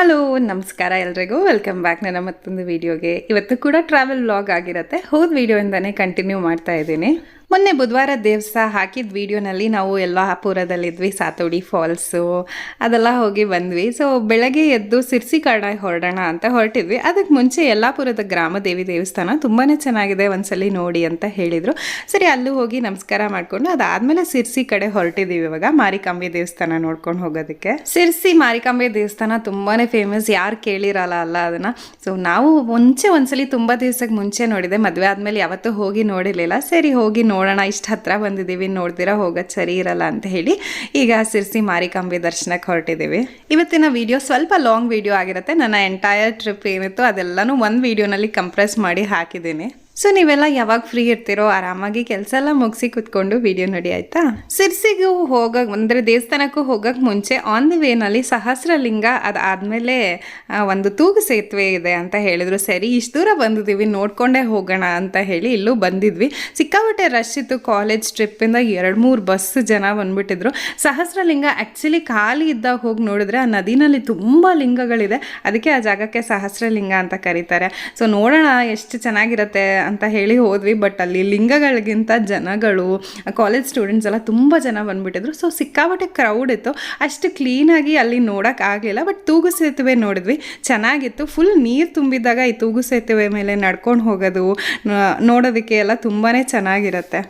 Hello ನಮಸ್ಕಾರ ಎಲ್ರಿಗೂ. Welcome back ನನ್ನ ಮತ್ತೊಂದು ವೀಡಿಯೋಗೆ ಇವತ್ತು ಕೂಡ ಟ್ರಾವೆಲ್ ವ್ಲಾಗ್ ಆಗಿರುತ್ತೆ. ಹೋದ ವೀಡಿಯೋಯಿಂದನೇ ಕಂಟಿನ್ಯೂ ಮಾಡ್ತಾ ಇದ್ದೀನಿ. ಮೊನ್ನೆ ಬುಧವಾರ ದಿವಸ ಹಾಕಿದ ವಿಡಿಯೋನಲ್ಲಿ ನಾವು ಯಲ್ಲಾಪುರದಲ್ಲಿದ್ವಿ, ಸಾತೋಡಿ ಫಾಲ್ಸು, ಅದೆಲ್ಲ ಹೋಗಿ ಬಂದ್ವಿ. ಸೊ ಬೆಳಗ್ಗೆ ಎದ್ದು ಸಿರ್ಸಿ ಕಾಡ ಹೊರಡೋಣ ಅಂತ ಹೊರಟಿದ್ವಿ. ಅದಕ್ಕೆ ಮುಂಚೆ ಯಲ್ಲಾಪುರದ ಗ್ರಾಮದೇವಿ ದೇವಸ್ಥಾನ ತುಂಬಾ ಚೆನ್ನಾಗಿದೆ, ಒಂದ್ಸಲಿ ನೋಡಿ ಅಂತ ಹೇಳಿದರು. ಸರಿ, ಅಲ್ಲೂ ಹೋಗಿ ನಮಸ್ಕಾರ ಮಾಡಿಕೊಂಡು ಅದಾದಮೇಲೆ ಸಿರ್ಸಿ ಕಡೆ ಹೊರಟಿದ್ದೀವಿ ಇವಾಗ, ಮಾರಿಕಾಂಬೆ ದೇವಸ್ಥಾನ ನೋಡ್ಕೊಂಡು ಹೋಗೋದಕ್ಕೆ. ಸಿರ್ಸಿ, ಮಾರಿಕಾಂಬೆ ದೇವಸ್ಥಾನ ತುಂಬಾ ಫೇಮಸ್ ಯಾರು ಕೇಳಿರಲ್ಲ ಅಲ್ಲ ಅದನ್ನು. ಸೊ ನಾವು ಮುಂಚೆ ಒಂದ್ಸಲಿ ತುಂಬ ದಿವ್ಸಕ್ಕೆ ಮುಂಚೆ ನೋಡಿದೆ, ಮದುವೆ ಆದಮೇಲೆ ಯಾವತ್ತೂ ಹೋಗಿ ನೋಡಿರಲಿಲ್ಲ. ಸರಿ, ಹೋಗಿ ನೋಡೋಣ, ಇಷ್ಟು ಹತ್ರ ಬಂದಿದ್ದೀವಿ ನೋಡ್ದಿರ ಹೋಗೋದು ಸರಿ ಇರಲ್ಲ ಅಂತ ಹೇಳಿ ಈಗ ಸಿರ್ಸಿ ಮಾರಿಕಾಂಬೆ ದರ್ಶನಕ್ಕೆ ಹೊರಟಿದ್ದೀವಿ. ಇವತ್ತಿನ ವಿಡಿಯೋ ಸ್ವಲ್ಪ ಲಾಂಗ್ ವಿಡಿಯೋ ಆಗಿರುತ್ತೆ. ನನ್ನ ಎಂಟೈರ್ ಟ್ರಿಪ್ ಏನಿತ್ತು ಅದೆಲ್ಲನೂ ಒಂದು ವೀಡಿಯೋನಲ್ಲಿ ಕಂಪ್ರೆಸ್ ಮಾಡಿ ಹಾಕಿದ್ದೀನಿ. ಸೊ ನೀವೆಲ್ಲ ಯಾವಾಗ ಫ್ರೀ ಇರ್ತೀರೋ ಆರಾಮಾಗಿ ಕೆಲಸ ಎಲ್ಲ ಮುಗಿಸಿ ಕುತ್ಕೊಂಡು ವಿಡಿಯೋ ನೋಡಿ ಆಯ್ತಾ? ಸಿರ್ಸಿಗೂ ಹೋಗಕ್, ಅಂದರೆ ದೇವಸ್ಥಾನಕ್ಕೂ ಹೋಗೋಕೆ ಮುಂಚೆ ಆನ್ ದ ವೇನಲ್ಲಿ ಸಹಸ್ರಲಿಂಗ ಅದಾದ್ಮೇಲೆ ಒಂದು ತೂಗು ಸೇತುವೆ ಇದೆ ಅಂತ ಹೇಳಿದ್ರು. ಸರಿ, ಇಷ್ಟು ದೂರ ಬಂದಿದ್ದೀವಿ ನೋಡ್ಕೊಂಡೇ ಹೋಗೋಣ ಅಂತ ಹೇಳಿ ಇಲ್ಲೂ ಬಂದಿದ್ವಿ. ಸಿಕ್ಕಾಪಟ್ಟೆ ರಶ್ ಇತ್ತು ಕಾಲೇಜ್ ಟ್ರಿಪ್ಪಿಂದ ಎರಡು ಮೂರು ಬಸ್ ಜನ ಬಂದ್ಬಿಟ್ಟಿದ್ರು. ಸಹಸ್ರಲಿಂಗ ಆ್ಯಕ್ಚುಲಿ ಖಾಲಿ ಇದ್ದಾಗ ಹೋಗಿ ನೋಡಿದ್ರೆ ಆ ನದಿನಲ್ಲಿ ತುಂಬ ಲಿಂಗಗಳಿದೆ. ಅದಕ್ಕೆ ಆ ಜಾಗಕ್ಕೆ ಸಹಸ್ರಲಿಂಗ ಅಂತ ಕರೀತಾರೆ. ಸೊ ನೋಡೋಣ, ಎಷ್ಟು ಚೆನ್ನಾಗಿರುತ್ತೆ ಅಂತ ಹೇಳಿ ಹೋದ್ವಿ. ಬಟ್ ಅಲ್ಲಿ ಲಿಂಗಗಳಿಗಿಂತ ಜನಗಳು ಕಾಲೇಜ್ ಸ್ಟೂಡೆಂಟ್ಸ್ ಎಲ್ಲ ತುಂಬ ಜನ ಬಂದ್ಬಿಟ್ಟಿದ್ರು. ಸೊ ಸಿಕ್ಕಾಪಟ್ಟೆ ಕ್ರೌಡ್ ಇತ್ತು. ಅಷ್ಟು ಕ್ಲೀನಾಗಿ ಅಲ್ಲಿ ನೋಡೋಕೆ ಆಗಲಿಲ್ಲ. ಬಟ್ ತೂಗು ಸೇತುವೆ ನೋಡಿದ್ವಿ. ಚೆನ್ನಾಗಿತ್ತು. ಫುಲ್ ನೀರು ತುಂಬಿದಾಗ ಈ ತೂಗು ಸೇತುವೆ ಮೇಲೆ ನಡ್ಕೊಂಡು ಹೋಗೋದು ನೋಡೋದಕ್ಕೆ ಎಲ್ಲ ತುಂಬಾ ಚೆನ್ನಾಗಿರುತ್ತೆ.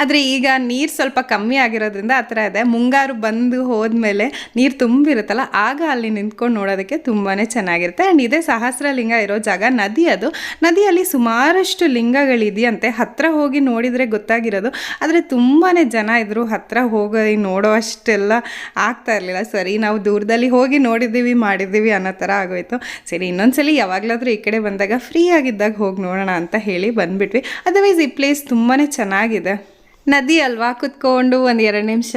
ಆದರೆ ಈಗ ನೀರು ಸ್ವಲ್ಪ ಕಮ್ಮಿ ಆಗಿರೋದ್ರಿಂದ ಆ ಥರ ಇದೆ. ಮುಂಗಾರು ಬಂದು ಹೋದ್ಮೇಲೆ ನೀರು ತುಂಬಿರುತ್ತಲ್ಲ, ಆಗ ಅಲ್ಲಿ ನಿಂತ್ಕೊಂಡು ನೋಡೋದಕ್ಕೆ ತುಂಬಾ ಚೆನ್ನಾಗಿರುತ್ತೆ. ಆ್ಯಂಡ್ ಇದೇ ಸಹಸ್ರಲಿಂಗ ಇರೋ ಜಾಗ ನದಿ ಅದು. ನದಿಯಲ್ಲಿ ಸುಮಾರಷ್ಟು ಲಿಂಗಗಳಿದೆಯಂತೆ ಹತ್ತಿರ ಹೋಗಿ ನೋಡಿದರೆ ಗೊತ್ತಾಗಿರೋದು. ಆದರೆ ತುಂಬಾ ಜನ ಇದ್ದರು ಹತ್ತಿರ ಹೋಗಿ ನೋಡೋ ಅಷ್ಟೆಲ್ಲ ಆಗ್ತಾ ಇರಲಿಲ್ಲ. ಸರಿ, ನಾವು ದೂರದಲ್ಲಿ ಹೋಗಿ ನೋಡಿದ್ದೀವಿ ಮಾಡಿದ್ದೀವಿ ಅನ್ನೋ ಥರ ಆಗೋಯ್ತು. ಸರಿ, ಇನ್ನೊಂದ್ಸಲಿ ಯಾವಾಗಲಾದರೂ ಈ ಕಡೆ ಬಂದಾಗ ಫ್ರೀ ಆಗಿದ್ದಾಗ ಹೋಗಿ ನೋಡೋಣ ಅಂತ ಹೇಳಿ ಬಂದುಬಿಟ್ವಿ. ಅದರ್ವೈಸ್ ಈ ಪ್ಲೇಸ್ ತುಂಬಾ ಚೆನ್ನಾಗಿದೆ. ನದಿ ಅಲ್ವಾ ಕುತ್ಕೊಂಡು ಒಂದು ಎರಡು ನಿಮಿಷ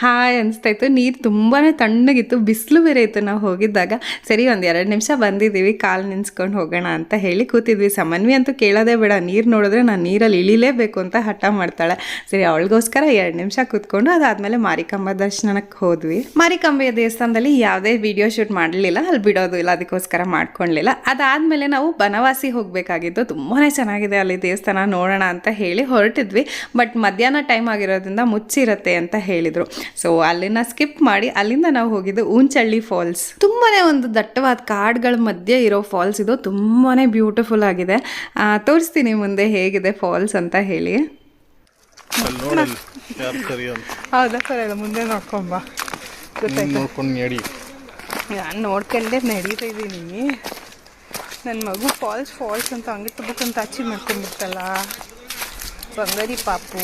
ಹಾಯ್ ಅನಿಸ್ತಾ ಇತ್ತು ನೀರು ತುಂಬಾ ತಣ್ಣಗಿತ್ತು, ಬಿಸಿಲು ಬೇರೆ ಇತ್ತು ನಾವು ಹೋಗಿದ್ದಾಗ. ಸರಿ, ಒಂದು ಎರಡು ನಿಮಿಷ ಬಂದಿದ್ದೀವಿ ಕಾಲು ನಿನ್ಸ್ಕೊಂಡು ಹೋಗೋಣ ಅಂತ ಹೇಳಿ ಕೂತಿದ್ವಿ. ಸಮನ್ವಿ ಅಂತೂ ಕೇಳೋದೇ ಬೇಡ, ನೀರು ನೋಡಿದ್ರೆ ನಾನು ನೀರಲ್ಲಿ ಇಳಿಲೇಬೇಕು ಅಂತ ಹಠ ಮಾಡ್ತಾಳೆ. ಸರಿ, ಅವಳಿಗೋಸ್ಕರ ಎರಡು ನಿಮಿಷ ಕೂತ್ಕೊಂಡು ಅದಾದಮೇಲೆ ಮಾರಿಕಂಬ ದರ್ಶನಕ್ಕೆ ಹೋದ್ವಿ. ಮಾರಿಕಂಬೆಯ ದೇವಸ್ಥಾನದಲ್ಲಿ ಯಾವುದೇ ವಿಡಿಯೋ ಶೂಟ್ ಮಾಡಲಿಲ್ಲ, ಅಲ್ಲಿ ಬಿಡೋದು ಇಲ್ಲ, ಅದಕ್ಕೋಸ್ಕರ ಮಾಡ್ಕೊಳ್ಲಿಲ್ಲ. ಅದಾದಮೇಲೆ ನಾವು ಬನವಾಸಿ ಹೋಗಬೇಕಾಗಿತ್ತು. ತುಂಬಾ ಚೆನ್ನಾಗಿದೆ ಅಲ್ಲಿ ದೇವಸ್ಥಾನ, ನೋಡೋಣ ಅಂತ ಹೇಳಿ ಹೊರಟಿದ್ವಿ. ಬಟ್ ಮಧ್ಯಾಹ್ನ ಟೈಮ್ ಆಗಿರೋದ್ರಿಂದ ಮುಚ್ಚಿರತ್ತೆ ಅಂತ ಹೇಳಿದರು. ಸೊ ಅಲ್ಲಿನ ಸ್ಕಿಪ್ ಮಾಡಿ ಅಲ್ಲಿಂದ ನಾವು ಹೋಗಿದ್ದು ಊಂಚಳ್ಳಿ ಫಾಲ್ಸ್ ತುಂಬಾ ಒಂದು ದಟ್ಟವಾದ ಕಾಡುಗಳ ಮಧ್ಯೆ ಇರೋ ಫಾಲ್ಸ್ ಇದು ತುಂಬಾ ಬ್ಯೂಟಿಫುಲ್ ಆಗಿದೆ. ತೋರಿಸ್ತೀನಿ ಮುಂದೆ ಹೇಗಿದೆ ಫಾಲ್ಸ್ ಅಂತ ಹೇಳಿ. ಹೌದಾ ಸರಿ ಮುಂದೆ ನೋಡ್ಕೊಂಬ ನೀನ್ ನೋಡ್ಕೊಂಡು ನಡಿ. ನಾನು ನೋಡ್ಕೊಂಡೆ ನಡೀತಾ ಇದ್ದೀನಿ. ನನ್ನ ಮಗು ಫಾಲ್ಸ್ ಫಾಲ್ಸ್ ಅಂತ ಹಂಗೆ ತುಬ್ಬಕ್ಕಂತ ಅಚೀವ್ ಮಾಡ್ಕೊಂಡ್ಬಿಡ್ತಲ್ಲ para papo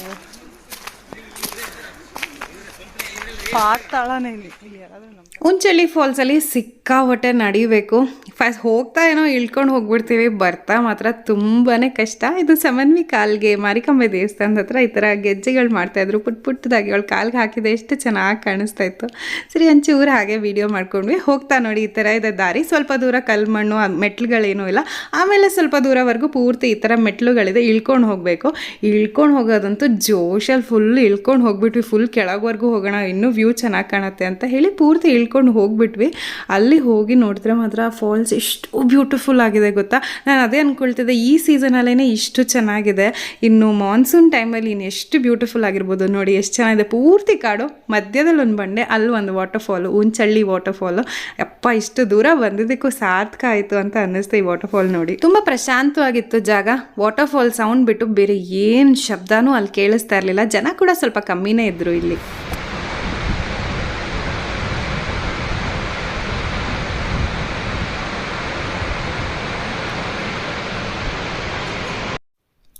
ಪಾತಾಳನೇ ಇಲ್ಲಿ ನಮ್ಮ ಉಂಚಳ್ಳಿ ಫಾಲ್ಸಲ್ಲಿ ಸಿಕ್ಕಾಪಟ್ಟೆ ನಡಿಬೇಕು. ಫಸ್ಟ್ ಹೋಗ್ತಾ ಏನೋ ಇಳ್ಕೊಂಡು ಹೋಗ್ಬಿಡ್ತೀವಿ, ಬರ್ತಾ ಮಾತ್ರ ತುಂಬಾ ಕಷ್ಟ. ಇದು ಸಮನ್ವಿ ಕಾಲ್ಗೆ, ಮಾರಿಕಂಬೆ ದೇವಸ್ಥಾನದ ಹತ್ರ ಈ ಥರ ಗೆಜ್ಜೆಗಳು ಮಾಡ್ತಾಯಿದ್ರು ಪುಟ್ ಪುಟ್ಟದಾಗಿ ಅವಳು ಕಾಲ್ಗೆ ಹಾಕಿದೆ, ಎಷ್ಟು ಚೆನ್ನಾಗಿ ಕಾಣಿಸ್ತಾ ಇತ್ತು. ಸರಿ ಒಂಚೂರು ಹಾಗೆ ವಿಡಿಯೋ ಮಾಡ್ಕೊಂಡ್ವಿ. ಹೋಗ್ತಾ ನೋಡಿ ಈ ಥರ ಇದೆ ದಾರಿ. ಸ್ವಲ್ಪ ದೂರ ಕಲ್ಲು ಮಣ್ಣು ಆ ಮೆಟ್ಲುಗಳೇನೂ ಇಲ್ಲ. ಆಮೇಲೆ ಸ್ವಲ್ಪ ದೂರವರೆಗೂ ಪೂರ್ತಿ ಈ ಥರ ಮೆಟ್ಲುಗಳಿದೆ. ಇಳ್ಕೊಂಡು ಹೋಗಬೇಕು. ಇಳ್ಕೊಂಡು ಹೋಗೋದಂತೂ ಜೋಶಲ್ಲಿ ಫುಲ್ ಇಳ್ಕೊಂಡು ಹೋಗ್ಬಿಟ್ವಿ. ಫುಲ್ ಕೆಳಗವರೆಗೂ ಹೋಗೋಣ. ಇನ್ನೂ ವ್ಯೂ ಚೆನ್ನಾಗಿ ಕಾಣುತ್ತೆ ಅಂತ ಹೇಳಿ ಪೂರ್ತಿ ಇಳ್ಕೊಂಡು ಹೋಗ್ಬಿಟ್ವಿ. ಅಲ್ಲಿ ಹೋಗಿ ನೋಡಿದ್ರೆ ಮಾತ್ರ ಫಾಲ್ಸ್ ಎಷ್ಟು ಬ್ಯೂಟಿಫುಲ್ ಆಗಿದೆ ಗೊತ್ತಾ? ನಾನು ಅದೇ ಅಂದ್ಕೊಳ್ತಿದ್ದೆ ಈ ಸೀಸನಲ್ಲೇ ಇಷ್ಟು ಚೆನ್ನಾಗಿದೆ. ಇನ್ನು ಮಾನ್ಸೂನ್ ಟೈಮಲ್ಲಿ ಇನ್ನು ಎಷ್ಟು ಬ್ಯೂಟಿಫುಲ್ ಆಗಿರ್ಬೋದು ನೋಡಿ, ಎಷ್ಟು ಚೆನ್ನಾಗಿದೆ. ಪೂರ್ತಿ ಕಾಡು, ಮಧ್ಯದಲ್ಲಿ ಒಂದು ಬಂಡೆ, ಅಲ್ಲಿ ಒಂದು ವಾಟರ್ಫಾಲು ಉಂಚಳ್ಳಿ ವಾಟರ್ಫಾಲು ಅಪ್ಪ ಇಷ್ಟು ದೂರ ಬಂದಿದ್ದಕ್ಕೂ ಸಾರ್ಥಕ ಆಯಿತು ಅಂತ ಅನ್ನಿಸ್ತು ಈ ವಾಟರ್ಫಾಲ್ ನೋಡಿ. ತುಂಬ ಪ್ರಶಾಂತವಾಗಿತ್ತು ಜಾಗ. ವಾಟರ್ಫಾಲ್ ಸೌಂಡ್ ಬಿಟ್ಟು ಬೇರೆ ಏನು ಶಬ್ದನೂ ಅಲ್ಲಿ ಕೇಳಿಸ್ತಾ ಇರಲಿಲ್ಲ. ಜನ ಕೂಡ ಸ್ವಲ್ಪ ಕಮ್ಮಿನೇ ಇದ್ದರು ಇಲ್ಲಿ.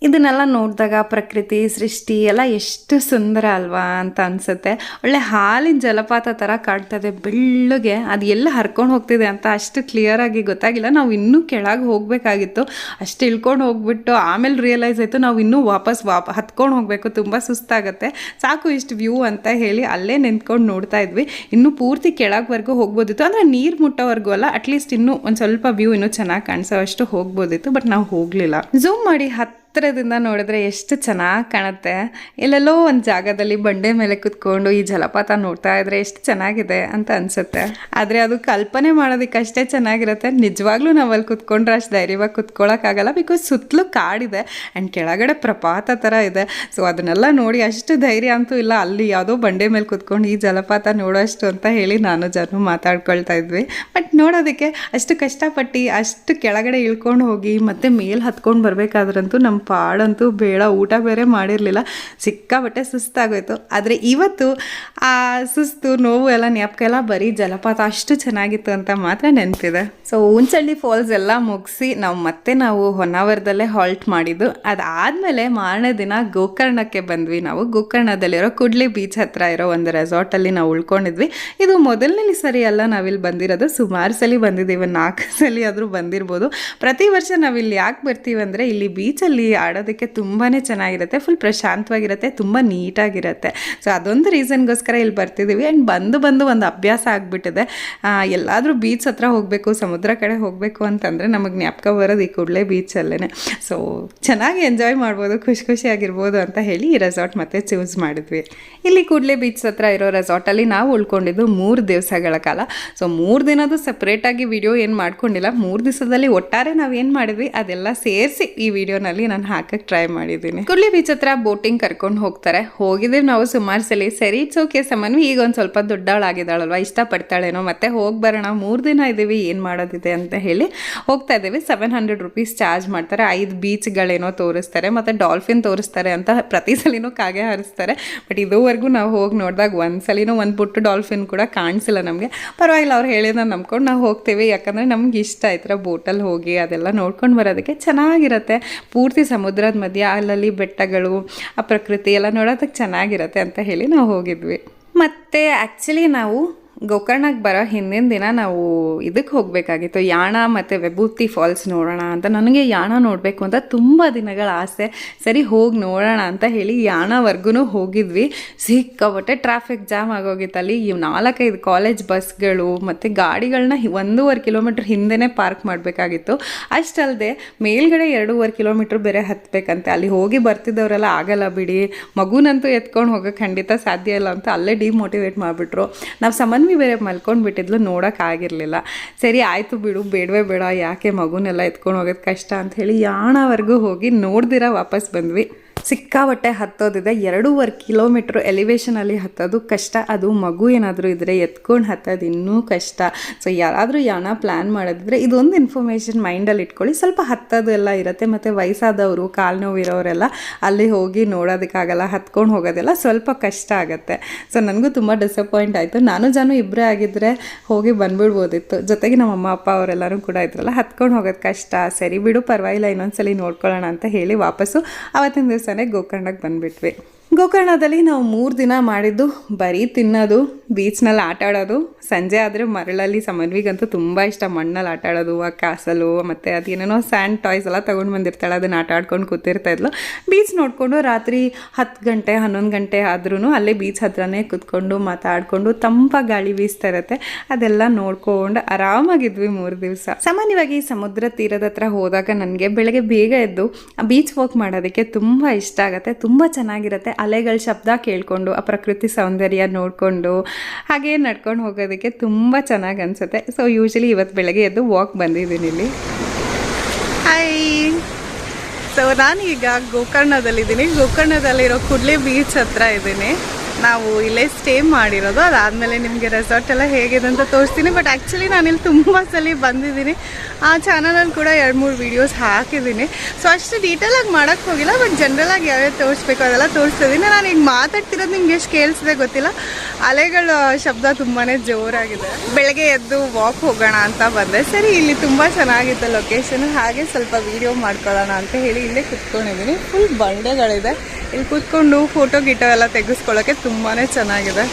ಇದನ್ನೆಲ್ಲ ನೋಡಿದಾಗ ಪ್ರಕೃತಿ, ಸೃಷ್ಟಿ ಎಲ್ಲ ಎಷ್ಟು ಸುಂದರ ಅಲ್ವಾ ಅಂತ ಅನಿಸುತ್ತೆ. ಒಳ್ಳೆ ಹಾಲಿನ ಜಲಪಾತ ಥರ ಕಾಡ್ತದೆ ಬೆಳ್ಳಗೆ. ಅದು ಎಲ್ಲ ಹರ್ಕೊಂಡು ಹೋಗ್ತಿದೆ ಅಂತ ಅಷ್ಟು ಕ್ಲಿಯರಾಗಿ ಗೊತ್ತಾಗಿಲ್ಲ. ನಾವು ಇನ್ನೂ ಕೆಳಗೆ ಹೋಗಬೇಕಾಗಿತ್ತು. ಅಷ್ಟು ಇಳ್ಕೊಂಡು ಹೋಗ್ಬಿಟ್ಟು ಆಮೇಲೆ ರಿಯಲೈಸ್ ಆಯಿತು ನಾವು ಇನ್ನೂ ವಾಪಸ್ ವಾಪ, ಹತ್ಕೊಂಡು ಹೋಗಬೇಕು. ತುಂಬ ಸುಸ್ತಾಗುತ್ತೆ. ಸಾಕು ಇಷ್ಟು ವ್ಯೂ ಅಂತ ಹೇಳಿ ಅಲ್ಲೇ ನಿಂತ್ಕೊಂಡು ನೋಡ್ತಾ ಇದ್ವಿ. ಇನ್ನೂ ಪೂರ್ತಿ ಕೆಳಗ್ವರೆಗೂ ಹೋಗ್ಬೋದಿತ್ತು. ಅಂದರೆ ನೀರು ಮುಟ್ಟೋವರೆಗೂ ಅಲ್ಲ ಅಟ್ಲೀಸ್ಟ್ ಇನ್ನೂ ಒಂದು ಸ್ವಲ್ಪ ವ್ಯೂ ಇನ್ನೂ ಚೆನ್ನಾಗಿ ಕಾಣಿಸೋ ಅಷ್ಟು ಹೋಗ್ಬೋದಿತ್ತು. ಬಟ್ ನಾವು ಹೋಗಲಿಲ್ಲ. ಝೂಮ್ ಮಾಡಿ ಹತ್ತಿರದಿಂದ ನೋಡಿದ್ರೆ ಎಷ್ಟು ಚೆನ್ನಾಗಿ ಕಾಣುತ್ತೆ. ಎಲ್ಲೆಲ್ಲೋ ಒಂದು ಜಾಗದಲ್ಲಿ ಬಂಡೆ ಮೇಲೆ ಕುತ್ಕೊಂಡು ಈ ಜಲಪಾತ ನೋಡ್ತಾ ಇದ್ರೆ ಎಷ್ಟು ಚೆನ್ನಾಗಿದೆ ಅಂತ ಅನ್ಸುತ್ತೆ. ಆದರೆ ಅದು ಕಲ್ಪನೆ ಮಾಡೋದಕ್ಕೆ ಅಷ್ಟೇ ಚೆನ್ನಾಗಿರುತ್ತೆ. ನಿಜವಾಗ್ಲೂ ನಾವು ಅಲ್ಲಿ ಕುತ್ಕೊಂಡ್ರೆ ಅಷ್ಟು ಧೈರ್ಯವಾಗಿ ಕುತ್ಕೊಳ್ಳೋಕ್ಕಾಗಲ್ಲ ಬಿಕಾಸ್ ಸುತ್ತಲೂ ಕಾಡಿದೆ ಆ್ಯಂಡ್ ಕೆಳಗಡೆ ಪ್ರಪಾತ ಥರ ಇದೆ. ಸೊ ಅದನ್ನೆಲ್ಲ ನೋಡಿ ಅಷ್ಟು ಧೈರ್ಯ ಅಂತೂ ಇಲ್ಲ. ಅಲ್ಲಿ ಯಾವುದೋ ಬಂಡೆ ಮೇಲೆ ಕುತ್ಕೊಂಡು ಈ ಜಲಪಾತ ನೋಡೋಷ್ಟು ಅಂತ ಹೇಳಿ ನಾನು ಜನ ಮಾತಾಡ್ಕೊಳ್ತಾ ಇದ್ವಿ. ಬಟ್ ನೋಡೋದಕ್ಕೆ ಅಷ್ಟು ಕಷ್ಟಪಟ್ಟು ಅಷ್ಟು ಕೆಳಗಡೆ ಇಳ್ಕೊಂಡು ಹೋಗಿ ಮತ್ತೆ ಮೇಲೆ ಹತ್ಕೊಂಡು ಬರಬೇಕಾದ್ರಂತೂ ನಮ್ಮ ಪಾಡಂತೂ ಬೇಡ, ಊಟ ಬೇರೆ ಮಾಡಿರಲಿಲ್ಲ. ಸಿಕ್ಕಾಬಟ್ಟೆ ಸುಸ್ತಾಗೋಯ್ತು. ಆದರೆ ಇವತ್ತು ಆ ಸುಸ್ತು, ನೋವು ಎಲ್ಲ, ಜ್ಞಾಪಕ ಎಲ್ಲ ಬರೀ ಜಲಪಾತ ಅಷ್ಟು ಚೆನ್ನಾಗಿತ್ತು ಅಂತ ಮಾತ್ರ ನೆನಪಿದೆ. ಸೊ ಉಂಚಳ್ಳಿ ಫಾಲ್ಸ್ ಎಲ್ಲ ಮುಗಿಸಿ ನಾವು ಮತ್ತೆ ನಾವು ಹೊನ್ನಾವರದಲ್ಲೇ ಹಾಲ್ಟ್ ಮಾಡಿದ್ದು. ಅದಾದಮೇಲೆ ಮಾರನೇ ದಿನ ಗೋಕರ್ಣಕ್ಕೆ ಬಂದ್ವಿ ನಾವು. ಗೋಕರ್ಣದಲ್ಲಿರೋ ಕುಡ್ಲಿ ಬೀಚ್ ಹತ್ರ ಇರೋ ಒಂದು ರೆಸಾರ್ಟಲ್ಲಿ ನಾವು ಉಳ್ಕೊಂಡಿದ್ವಿ. ಇದು ಮೊದಲನೇ ಸರಿ ಅಲ್ಲ, ನಾವಿಲ್ಲಿ ಬಂದಿರೋದು. ಸುಮಾರು ಸಲ ಬಂದಿದ್ದೀವಿ, ನಾಲ್ಕು ಸಲ ಆದರೂ ಬಂದಿರ್ಬೋದು. ಪ್ರತಿ ವರ್ಷ ನಾವಿಲ್ಲಿ ಯಾಕೆ ಬರ್ತೀವಿ ಅಂದರೆ ಇಲ್ಲಿ ಬೀಚಲ್ಲಿ ಆಡೋದಕ್ಕೆ ತುಂಬಾ ಚೆನ್ನಾಗಿರುತ್ತೆ ಫುಲ್ ಪ್ರಶಾಂತವಾಗಿರುತ್ತೆ, ತುಂಬ ನೀಟಾಗಿರುತ್ತೆ. ಸೊ ಅದೊಂದು ರೀಸನ್ಗೋಸ್ಕರ ಇಲ್ಲಿ ಬರ್ತಿದ್ದೀವಿ ಆ್ಯಂಡ್ ಬಂದು ಬಂದು ಒಂದು ಅಭ್ಯಾಸ ಆಗಿಬಿಟ್ಟಿದೆ. ಎಲ್ಲಾದರೂ ಬೀಚ್ ಹತ್ರ ಹೋಗಬೇಕು, ಸಮುದ್ರ ಕಡೆ ಹೋಗಬೇಕು ಅಂತಂದರೆ ನಮಗೆ ಜ್ಞಾಪಕ ಬರೋದು ಈ ಕೂಡಲೇ ಬೀಚಲ್ಲೇ ಸೊ ಚೆನ್ನಾಗಿ ಎಂಜಾಯ್ ಮಾಡ್ಬೋದು, ಖುಷಿ ಖುಷಿಯಾಗಿರ್ಬೋದು ಅಂತ ಹೇಳಿ ಈ ರೆಸಾರ್ಟ್ ಮತ್ತೆ ಚೂಸ್ ಮಾಡಿದ್ವಿ. ಇಲ್ಲಿ ಕೂಡಲೇ ಬೀಚ್ ಹತ್ರ ಇರೋ ರೆಸಾರ್ಟಲ್ಲಿ ನಾವು ಉಳ್ಕೊಂಡಿದ್ದು ಮೂರು ದಿವಸಗಳ ಕಾಲ. ಸೊ ಮೂರು ದಿನದ ಸಪ್ರೇಟಾಗಿ ವಿಡಿಯೋ ಏನು ಮಾಡ್ಕೊಂಡಿಲ್ಲ, ಮೂರು ದಿವಸದಲ್ಲಿ ಒಟ್ಟಾರೆ ನಾವು ಏನು ಮಾಡಿದ್ವಿ, ಅದೆಲ್ಲ ಸೇರಿಸಿ ಈ ವಿಡಿಯೋನಲ್ಲಿ ನಾನು ಹಾಕಕ್ಕೆ ಟ್ರೈ ಮಾಡಿದ್ದೀನಿ ಕುಳ್ಳಿ ಬೀಚ್ ಹತ್ರ ಬೋಟಿಂಗ್ ಕರ್ಕೊಂಡು ಹೋಗ್ತಾರೆ. ಹೋಗಿದ್ದೀವಿ ನಾವು ಸುಮಾರು ಸಲ ಸರಿ ಓಕೆ ಸಮನ್ವಿ. ಈಗ ಒಂದು ಸ್ವಲ್ಪ ದೊಡ್ಡವಳಾಗಿದ್ದಾಳಲ್ವ ಇಷ್ಟಪಡ್ತಾಳೇನೋ. ಮತ್ತೆ ಹೋಗಿ ಬರೋಣ, ಮೂರು ದಿನ ಇದ್ದೀವಿ ಏನು ಮಾಡೋದಿದೆ ಅಂತ ಹೇಳಿ ಹೋಗ್ತಾ ಇದ್ದೀವಿ ಸೆವೆನ್ ಹಂಡ್ರೆಡ್ ರುಪೀಸ್ ಚಾರ್ಜ್ ಮಾಡ್ತಾರೆ. ಐದು ಬೀಚ್ಗಳೇನೋ ತೋರಿಸ್ತಾರೆ, ಮತ್ತು ಡಾಲ್ಫಿನ್ ತೋರಿಸ್ತಾರೆ ಅಂತ ಪ್ರತಿ ಸಲಿನೂ ಕಾಗೆ ಹಾರಿಸ್ತಾರೆ. ಬಟ್ ಇದುವರೆಗೂ ನಾವು ಹೋಗಿ ನೋಡಿದಾಗ ಒಂದು ಸಲಿನೂ ಒಂದು ಪುಟ್ಟು ಡಾಲ್ಫಿನ್ ಕೂಡ ಕಾಣಿಸಿಲ್ಲ ನಮಗೆ. ಪರವಾಗಿಲ್ಲ, ಅವ್ರು ಹೇಳಿದ ನಂಬ್ಕೊಂಡು ನಾವು ಹೋಗ್ತೀವಿ. ಯಾಕಂದರೆ ನಮ್ಗೆ ಇಷ್ಟ ಆಯ್ತರ ಬೋಟಲ್ಲಿ ಹೋಗಿ ಅದೆಲ್ಲ ನೋಡ್ಕೊಂಡು ಬರೋದಕ್ಕೆ ಚೆನ್ನಾಗಿರುತ್ತೆ. ಪೂರ್ತಿ ಸಮುದ್ರದ ಮಧ್ಯ ಅಲ್ಲಲ್ಲಿ ಬೆಟ್ಟಗಳು, ಆ ಪ್ರಕೃತಿ ಎಲ್ಲ ನೋಡೋದಕ್ಕೆ ಚೆನ್ನಾಗಿರುತ್ತೆ ಅಂತ ಹೇಳಿ ನಾವು ಹೋಗಿದ್ವಿ. ಮತ್ತು ಆ್ಯಕ್ಚುಲಿ ನಾವು ಗೋಕರ್ಣಕ್ಕೆ ಬರೋ ಹಿಂದಿನ ದಿನ ನಾವು ಇದಕ್ಕೆ ಹೋಗಬೇಕಾಗಿತ್ತು. ಯಾಣ ಮತ್ತು ವಿಭೂತಿ ಫಾಲ್ಸ್ ನೋಡೋಣ ಅಂತ. ನನಗೆ ಯಾಣ ನೋಡಬೇಕು ಅಂತ ತುಂಬ ದಿನಗಳ ಆಸೆ. ಸರಿ, ಹೋಗಿ ನೋಡೋಣ ಅಂತ ಹೇಳಿ ಯಾಣವರೆಗೂ ಹೋಗಿದ್ವಿ. ಸಿಕ್ಕಾಬಟ್ಟೆ ಟ್ರಾಫಿಕ್ ಜಾಮ್ ಆಗೋಗಿತ್ತು ಅಲ್ಲಿ ನಾಲ್ಕೈದು ಕಾಲೇಜ್ ಬಸ್ಗಳು ಮತ್ತು ಗಾಡಿಗಳನ್ನ ಒಂದೂವರೆ ಕಿಲೋಮೀಟ್ರ್ ಹಿಂದೆ ಪಾರ್ಕ್ ಮಾಡಬೇಕಾಗಿತ್ತು. ಅಷ್ಟಲ್ಲದೆ ಮೇಲ್ಗಡೆ ಎರಡೂವರೆ ಕಿಲೋಮೀಟ್ರ್ ಬೇರೆ ಹತ್ತಬೇಕಂತೆ ಅಲ್ಲಿ ಹೋಗಿ ಬರ್ತಿದ್ದವರೆಲ್ಲ ಆಗಲ್ಲ ಬಿಡಿ. ಮಗುನಂತೂ ಎತ್ಕೊಂಡು ಹೋಗೋಕೆ ಖಂಡಿತ ಸಾಧ್ಯ ಇಲ್ಲ ಅಂತ ಅಲ್ಲೇ ಡಿಮೋಟಿವೇಟ್ ಮಾಡಿಬಿಟ್ರು. ನಾವು ಸಮನ್ವಿ ಬೇರೆ ಮಲ್ಕೊಂಡು ಬಿಟ್ಟಿದ್ಲು ನೋಡೋಕ್ಕಾಗಿರಲಿಲ್ಲ ಸರಿ, ಆಯಿತು ಬಿಡು, ಬೇಡವೇ ಬೇಡ, ಯಾಕೆ ಮಗುನೆಲ್ಲ ಎತ್ಕೊಂಡು ಹೋಗೋದು ಕಷ್ಟ ಅಂತ ಹೇಳಿ ಯಾಣವರೆಗೂ ಹೋಗಿ ನೋಡ್ದಿರ ವಾಪಸ್ ಬಂದ್ವಿ. ಸಿಕ್ಕಾಬಟ್ಟೆ ಹತ್ತೋದಿದೆ. ಎರಡೂವರೆ ಕಿಲೋಮೀಟ್ರ್ ಎಲಿವೇಶನಲ್ಲಿ ಹತ್ತೋದು ಕಷ್ಟ. ಅದು ಮಗು ಏನಾದರೂ ಇದ್ದರೆ ಎತ್ಕೊಂಡು ಹತ್ತೋದು ಇನ್ನೂ ಕಷ್ಟ. ಸೊ ಯಾರಾದರೂ ಯಾಣ ಪ್ಲ್ಯಾನ್ ಮಾಡೋದಿದ್ರೆ ಇದೊಂದು ಇನ್ಫಾರ್ಮೇಷನ್ ಮೈಂಡಲ್ಲಿ ಇಟ್ಕೊಳ್ಳಿ. ಸ್ವಲ್ಪ ಹತ್ತೋದು ಎಲ್ಲ ಇರುತ್ತೆ. ಮತ್ತು ವಯಸ್ಸಾದವರು, ಕಾಲು ನೋವಿರೋರೆಲ್ಲ ಅಲ್ಲಿ ಹೋಗಿ ನೋಡೋದಕ್ಕಾಗಲ್ಲ, ಹತ್ಕೊಂಡು ಹೋಗೋದೆಲ್ಲ ಸ್ವಲ್ಪ ಕಷ್ಟ ಆಗುತ್ತೆ. ಸೊ ನನಗೂ ತುಂಬ ಡಿಸಪಾಯಿಂಟ್ ಆಯಿತು. ನಾನು ಜನ ಇಬ್ಬರೇ ಆಗಿದ್ದರೆ ಹೋಗಿ ಬಂದ್ಬಿಡ್ಬೋದಿತ್ತು. ಜೊತೆಗೆ ನಮ್ಮ ಅಮ್ಮ, ಅಪ್ಪ ಅವರೆಲ್ಲರೂ ಕೂಡ ಇದ್ರಲ್ಲ, ಹತ್ಕೊಂಡು ಹೋಗೋದು ಕಷ್ಟ. ಸರಿ ಬಿಡು, ಪರವಾಗಿಲ್ಲ, ಇನ್ನೊಂದ್ಸಲಿ ನೋಡ್ಕೊಳ್ಳೋಣ ಅಂತ ಹೇಳಿ ವಾಪಸ್ಸು ಅವತ್ತಿನ ದಿವಸನೇ ಗೋಕರ್ಣಕ್ಕೆ ಬಂದುಬಿಟ್ವಿ. ಗೋಕರ್ಣದಲ್ಲಿ ನಾವು ಮೂರು ದಿನ ಮಾಡಿದ್ದು ಬರೀ ತಿನ್ನೋದು ಬೀಚ್ನಲ್ಲಿ ಆಟ ಆಡೋದು. ಸಂಜೆ ಆದರೆ ಮರಳಲ್ಲಿ ಸಮನ್ವಿಗಂತೂ ತುಂಬ ಇಷ್ಟ. ಮಣ್ಣಲ್ಲಿ ಆಟ ಆಡೋದು, ಆ ಕಾಸಲು ಮತ್ತು ಅದೇನೇನೋ ಸ್ಯಾಂಡ್ ಟಾಯ್ಸ್ ಎಲ್ಲ ತೊಗೊಂಡು ಬಂದಿರ್ತಾಳೆ, ಅದನ್ನು ಆಟ ಆಡ್ಕೊಂಡು ಕೂತಿರ್ತಾ ಇದ್ಲು. ಬೀಚ್ ನೋಡಿಕೊಂಡು ರಾತ್ರಿ ಹತ್ತು ಗಂಟೆ, ಹನ್ನೊಂದು ಗಂಟೆ ಆದ್ರೂ ಅಲ್ಲೇ ಬೀಚ್ ಹತ್ರನೇ ಕೂತ್ಕೊಂಡು ಮಾತಾಡಿಕೊಂಡು ತಂಪ ಗಾಳಿ ಬೀಸ್ತಾ ಇರುತ್ತೆ. ಅದೆಲ್ಲ ನೋಡ್ಕೊಂಡು ಆರಾಮಾಗಿದ್ವಿ ಮೂರು ದಿವಸ. ಸಾಮಾನ್ಯವಾಗಿ ಸಮುದ್ರ ತೀರದ ಹತ್ರ ಹೋದಾಗ ನನಗೆ ಬೆಳಗ್ಗೆ ಬೇಗ ಎದ್ದು ಬೀಚ್ ವಾಕ್ ಮಾಡೋದಕ್ಕೆ ತುಂಬ ಇಷ್ಟ ಆಗುತ್ತೆ, ತುಂಬ ಚೆನ್ನಾಗಿರುತ್ತೆ. ಅಲೆಗಳ ಶಬ್ದ ಕೇಳಿಕೊಂಡು, ಆ ಪ್ರಕೃತಿ ಸೌಂದರ್ಯ ನೋಡಿಕೊಂಡು, ಹಾಗೆ ನಡ್ಕೊಂಡು ಹೋಗೋದಕ್ಕೆ ತುಂಬ ಚೆನ್ನಾಗಿ ಅನಿಸುತ್ತೆ. ಸೊ ಯೂಶಲಿ ಇವತ್ತು ಬೆಳಗ್ಗೆ ಎದ್ದು ವಾಕ್ ಬಂದಿದ್ದೀನಿ ಇಲ್ಲಿ. ಹಾಯ್ ಸೊ ನಾನೀಗ ಗೋಕರ್ಣದಲ್ಲಿದ್ದೀನಿ. ಗೋಕರ್ಣದಲ್ಲಿರೋ ಕುಡ್ಲಿ ಬೀಚ್ ಹತ್ರ ಇದ್ದೀನಿ. ನಾವು ಇಲ್ಲೇ ಸ್ಟೇ ಮಾಡಿರೋದು. ಅದಾದಮೇಲೆ ನಿಮಗೆ ರೆಸಾರ್ಟ್ ಎಲ್ಲ ಹೇಗಿದೆ ಅಂತ ತೋರಿಸ್ತೀನಿ. ಬಟ್ ಆ್ಯಕ್ಚುಲಿ ನಾನು ಇಲ್ಲಿ ತುಂಬ ಸಲ ಬಂದಿದ್ದೀನಿ. ಆ ಚಾನಲಲ್ಲಿ ಕೂಡ ಎರಡು ಮೂರು ವೀಡಿಯೋಸ್ ಹಾಕಿದ್ದೀನಿ. ಸೊ ಅಷ್ಟು ಡೀಟೇಲಾಗಿ ಮಾಡೋಕ್ಕೆ ಹೋಗಿಲ್ಲ. ಬಟ್ ಜನ್ರಲಾಗಿ ಯಾವ್ಯಾವ ತೋರಿಸ್ಬೇಕು ಅದೆಲ್ಲ ತೋರಿಸ್ತಿದ್ದೀನಿ. ನಾನು ಈಗ ಮಾತಾಡ್ತಿರೋದು ನಿಮ್ಗೆ ಎಷ್ಟು ಕೇಳಿಸಿದೆ ಗೊತ್ತಿಲ್ಲ. ಅಲೆಗಳ ಶಬ್ದ ತುಂಬಾ ಜೋರಾಗಿದೆ. ಬೆಳಗ್ಗೆ ಎದ್ದು ವಾಕ್ ಹೋಗೋಣ ಅಂತ ಬಂದೆ. ಸರಿ, ಇಲ್ಲಿ ತುಂಬ ಚೆನ್ನಾಗಿತ್ತು ಲೊಕೇಶನ್ ಹಾಗೆ ಸ್ವಲ್ಪ ವೀಡಿಯೋ ಮಾಡ್ಕೊಳ್ಳೋಣ ಅಂತ ಹೇಳಿ ಇಲ್ಲೇ ಕುತ್ಕೊಂಡಿದ್ದೀನಿ. ಫುಲ್ ಬಂಡೆಗಳಿದೆ. ಇಲ್ಲಿ ಕೂತ್ಕೊಂಡು ಫೋಟೋ ಗಿಟೋ ಎಲ್ಲ ತೆಗೆಸ್ಕೊಳ್ಳೋಕ್ಕೆ ತುಂಬಾ ಚೆನ್ನಾಗಿದೆ.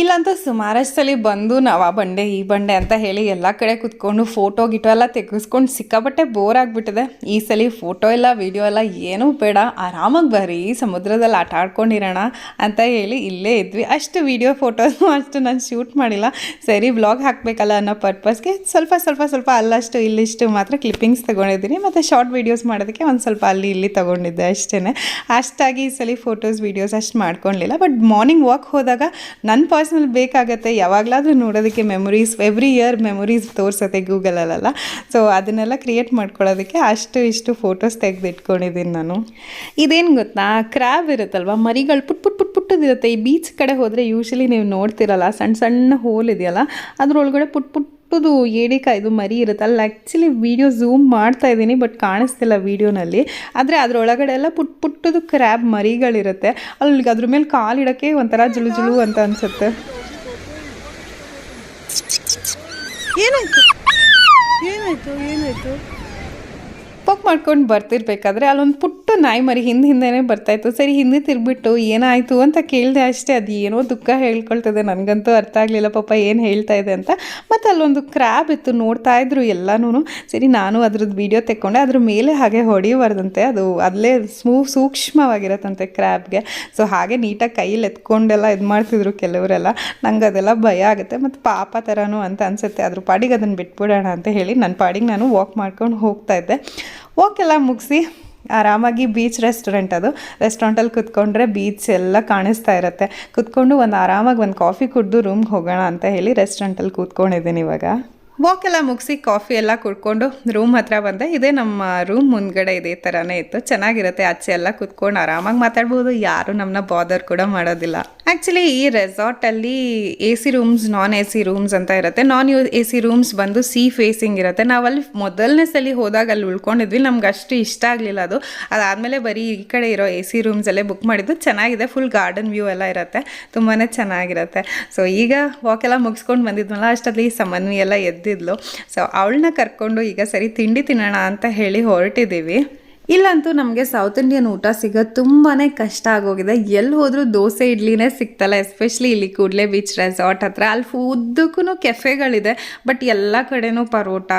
ಇಲ್ಲಂತೂ ಸುಮಾರಷ್ಟು ಸಲ ಬಂದು ನಾವು ಆ ಬಂಡೆ, ಈ ಬಂಡೆ ಅಂತ ಹೇಳಿ ಎಲ್ಲ ಕಡೆ ಕುತ್ಕೊಂಡು ಫೋಟೋ ಗಿಟೋ ಎಲ್ಲ ತೆಗೆಸ್ಕೊಂಡು ಸಿಕ್ಕಾಪಟ್ಟೆ ಬೋರ್ ಆಗಿಬಿಟ್ಟಿದೆ. ಈ ಸಲ ಫೋಟೋ ಎಲ್ಲ ವಿಡಿಯೋ ಎಲ್ಲ ಏನೂ ಬೇಡ. ಆರಾಮಾಗಿ ಬರೀ ಸಮುದ್ರದಲ್ಲಿ ಆಟ ಆಡ್ಕೊಂಡಿರೋಣ ಅಂತ ಹೇಳಿ ಇಲ್ಲೇ ಇದ್ವಿ. ಅಷ್ಟು ವಿಡಿಯೋ ಫೋಟೋನು ಅಷ್ಟು ನಾನು ಶೂಟ್ ಮಾಡಿಲ್ಲ. ಸರಿ ವ್ಲಾಗ್ ಹಾಕಬೇಕಲ್ಲ ಅನ್ನೋ ಪರ್ಪಸ್ಗೆ ಸ್ವಲ್ಪ ಸ್ವಲ್ಪ ಸ್ವಲ್ಪ ಅಲ್ಲಷ್ಟು, ಇಲ್ಲಿಷ್ಟು ಮಾತ್ರ ಕ್ಲಿಪ್ಪಿಂಗ್ಸ್ ತೊಗೊಂಡಿದ್ದೀನಿ. ಮತ್ತು ಶಾರ್ಟ್ ವೀಡಿಯೋಸ್ ಮಾಡೋದಕ್ಕೆ ಒಂದು ಸ್ವಲ್ಪ ಅಲ್ಲಿ, ಇಲ್ಲಿ ತೊಗೊಂಡಿದ್ದೆ ಅಷ್ಟೇ ಅಷ್ಟಾಗಿ ಈ ಸಲ ಫೋಟೋಸ್ ವೀಡಿಯೋಸ್ ಅಷ್ಟು ಮಾಡ್ಕೊಳ್ಲಿಲ್ಲ ಬಟ್ ಮಾರ್ನಿಂಗ್ ವಾಕ್ ಹೋದಾಗ ನನ್ನ ಪರ್ಸ್ನಲ್ ಬೇಕಾಗತ್ತೆ, ಯಾವಾಗಲಾದರೂ ನೋಡೋದಕ್ಕೆ ಮೆಮೊರೀಸ್ ಎವ್ರಿ ಇಯರ್ ಮೆಮೊರೀಸ್ ತೋರಿಸತ್ತೆ ಗೂಗಲಲ್ಲೆಲ್ಲ. ಸೊ ಅದನ್ನೆಲ್ಲ ಕ್ರಿಯೇಟ್ ಮಾಡ್ಕೊಳ್ಳೋದಕ್ಕೆ ಅಷ್ಟು ಇಷ್ಟು ಫೋಟೋಸ್ ತೆಗೆದಿಟ್ಕೊಂಡಿದ್ದೀನಿ ನಾನು. ಇದೇನು ಗೊತ್ತಾ? ಕ್ರ್ಯಾಬ್ ಇರುತ್ತಲ್ವ? ಮರಿಗಳು ಪುಟ್ ಪುಟ್ ಪುಟ್ ಪುಟ್ಟದಿರುತ್ತೆ ಈ ಬೀಚ್ ಕಡೆ ಹೋದರೆ ಯೂಶಲಿ ನೀವು ನೋಡ್ತಿರಲ್ಲ ಸಣ್ಣ ಸಣ್ಣ ಹೋಲ್ ಇದೆಯಲ್ಲ, ಅದ್ರೊಳಗಡೆ ಪುಟ್ ಪುಟ್ಟದು ಏಡಿಕಾಯ್ದು ಮರಿ ಇರುತ್ತೆ. ಅಲ್ಲಿ ಆ್ಯಕ್ಚುಲಿ ವೀಡಿಯೋ ಝೂಮ್ ಮಾಡ್ತಾ ಇದ್ದೀನಿ ಬಟ್ ಕಾಣಿಸ್ತಿಲ್ಲ ವೀಡಿಯೋನಲ್ಲಿ ಆದರೆ ಅದರೊಳಗಡೆ ಎಲ್ಲ ಪುಟ್ ಪುಟ್ಟದು ಕ್ರ್ಯಾಬ್ ಮರಿಗಳಿರುತ್ತೆ. ಅಲ್ಲಿ ಅದ್ರ ಮೇಲೆ ಕಾಲಿಡೋಕ್ಕೆ ಒಂಥರ ಜುಳು ಜುಳು ಅಂತ ಅನಿಸುತ್ತೆ. ಏನಾಯ್ತು? ಏನಾಯ್ತು? ಏನಾಯ್ತು? ಪಕ್ ಮಾಡ್ಕೊಂಡು ಬರ್ತಿರ್ಬೇಕಾದ್ರೆ ಅಲ್ಲೊಂದು ಪುಟ್ಟ ನಾಯಿ ಮರಿ ಹಿಂದೆ ಹಿಂದೆನೇ ಬರ್ತಾಯಿತ್ತು ಸರಿ, ಹಿಂದೆ ತಿರ್ಬಿಟ್ಟು ಏನಾಯಿತು ಅಂತ ಕೇಳಿದೆ ಅಷ್ಟೇ, ಅದು ಏನೋ ದುಃಖ ಹೇಳ್ಕೊಳ್ತದೆ. ನನಗಂತೂ ಅರ್ಥ ಆಗಲಿಲ್ಲ, ಪಾಪ ಏನು ಹೇಳ್ತಾ ಇದೆ ಅಂತ. ಮತ್ತು ಅಲ್ಲೊಂದು ಕ್ರ್ಯಾಬ್ ಇತ್ತು ನೋಡ್ತಾ ಇದ್ರು ಎಲ್ಲನೂ ಸರಿ, ನಾನು ಅದ್ರದ್ದು ವಿಡಿಯೋ ತೆಕ್ಕೊಂಡೆ. ಅದ್ರ ಮೇಲೆ ಹಾಗೆ ಹೊಡಿಬಾರ್ದಂತೆ. ಅದು ಅಲ್ಲೇ ಸ್ಮೂ, ಸೂಕ್ಷ್ಮವಾಗಿರತ್ತಂತೆ ಕ್ರ್ಯಾಬ್ಗೆ ಸೊ ಹಾಗೆ ನೀಟಾಗಿ ಕೈಯಲ್ಲಿ ಎತ್ಕೊಂಡೆಲ್ಲ ಇದು ಮಾಡ್ತಿದ್ರು ಕೆಲವರೆಲ್ಲ. ನಂಗೆ ಅದೆಲ್ಲ ಭಯ ಆಗುತ್ತೆ. ಮತ್ತು ಪಾಪ ಥರನೂ ಅಂತ ಅನಿಸುತ್ತೆ. ಅದ್ರ ಪಾಡಿಗೆ ಅದನ್ನು ಬಿಟ್ಬಿಡೋಣ ಅಂತ ಹೇಳಿ ನನ್ನ ಪಾಡಿಗೆ ನಾನು ವಾಕ್ ಮಾಡ್ಕೊಂಡು ಹೋಗ್ತಾ ಇದ್ದೆ. ವಾಕ್ ಎಲ್ಲ ಮುಗಿಸಿ ಆರಾಮಾಗಿ ಬೀಚ್ ರೆಸ್ಟೋರೆಂಟ್ ಅದು. ರೆಸ್ಟೋರೆಂಟಲ್ಲಿ ಕುತ್ಕೊಂಡ್ರೆ ಬೀಚ್ ಎಲ್ಲ ಕಾಣಿಸ್ತಾ ಇರುತ್ತೆ. ಕುತ್ಕೊಂಡು ಒಂದು ಆರಾಮಾಗಿ ಒಂದು ಕಾಫಿ ಕುಡಿದು ರೂಮ್ಗೆ ಹೋಗೋಣ ಅಂತ ಹೇಳಿ ರೆಸ್ಟೋರೆಂಟಲ್ಲಿ ಕೂತ್ಕೊಂಡಿದ್ದೀನಿ ಇವಾಗ. ವಾಕ್ ಎಲ್ಲ ಮುಗಿಸಿ ಕಾಫಿ ಎಲ್ಲ ಕುಡ್ಕೊಂಡು ರೂಮ್ ಹತ್ರ ಬಂದೆ. ಇದೇ ನಮ್ಮ ರೂಮ್ ಮುಂದ್ಗಡೆ ಇದೇ ಥರನೇ ಇತ್ತು. ಚೆನ್ನಾಗಿರುತ್ತೆ. ಆಚೆ ಎಲ್ಲ ಕುತ್ಕೊಂಡು ಆರಾಮಾಗಿ ಮಾತಾಡ್ಬೋದು. ಯಾರು ನಮ್ಮನ್ನ ಬಾದರ್ ಕೂಡ ಮಾಡೋದಿಲ್ಲ. ಆ್ಯಕ್ಚುಲಿ ಈ ರೆಸಾರ್ಟಲ್ಲಿ A C rooms non A C rooms ಅಂತ ಇರುತ್ತೆ. Non U A C rooms ಬಂದು ಸಿ ಫೇಸಿಂಗ್ ಇರುತ್ತೆ. ನಾವಲ್ಲಿ ಮೊದಲನೇ ಸಲ ಹೋದಾಗ ಅಲ್ಲಿ ಉಳ್ಕೊಂಡಿದ್ವಿ. ನಮ್ಗೆ ಅಷ್ಟು ಇಷ್ಟ ಆಗಲಿಲ್ಲ ಅದು. ಅದಾದಮೇಲೆ ಬರೀ ಈ ಕಡೆ ಇರೋ ಎ ಸಿ ರೂಮ್ಸಲ್ಲೇ ಬುಕ್ ಮಾಡಿದ್ದು. ಚೆನ್ನಾಗಿದೆ. ಫುಲ್ ಗಾರ್ಡನ್ ವ್ಯೂ ಎಲ್ಲ ಇರುತ್ತೆ. ತುಂಬಾ ಚೆನ್ನಾಗಿರುತ್ತೆ. ಸೊ ಈಗ ವಾಕ್ ಎಲ್ಲ ಮುಗಿಸ್ಕೊಂಡು ಬಂದಿದ್ವಲ್ಲ ಈ ಸಮನ್ವಿ ಎಲ್ಲ ಎದ್ದಿದ್ಲು. ಸೊ ಅವಳನ್ನ ಕರ್ಕೊಂಡು ಈಗ ಸರಿ ತಿಂಡಿ ತಿನ್ನೋಣ ಅಂತ ಹೇಳಿ ಹೊರಟಿದ್ದೀವಿ. ಇಲ್ಲಂತೂ ನಮಗೆ ಸೌತ್ ಇಂಡಿಯನ್ ಊಟ ಸಿಗೋದು ತುಂಬಾ ಕಷ್ಟ ಆಗೋಗಿದೆ. ಎಲ್ಲಿ ಹೋದರೂ ದೋಸೆ, ಇಡ್ಲಿನೇ ಸಿಗ್ತಲ್ಲ ಎಸ್ಪೆಷಲಿ ಇಲ್ಲಿ ಕೂಡಲೇ ಬೀಚ್ ರೆಸಾರ್ಟ್ ಹತ್ರ. ಅಲ್ಲಿ ಉದ್ದಕ್ಕೂ ಕೆಫೆಗಳಿದೆ ಬಟ್ ಎಲ್ಲ ಕಡೆನೂ ಪರೋಟ,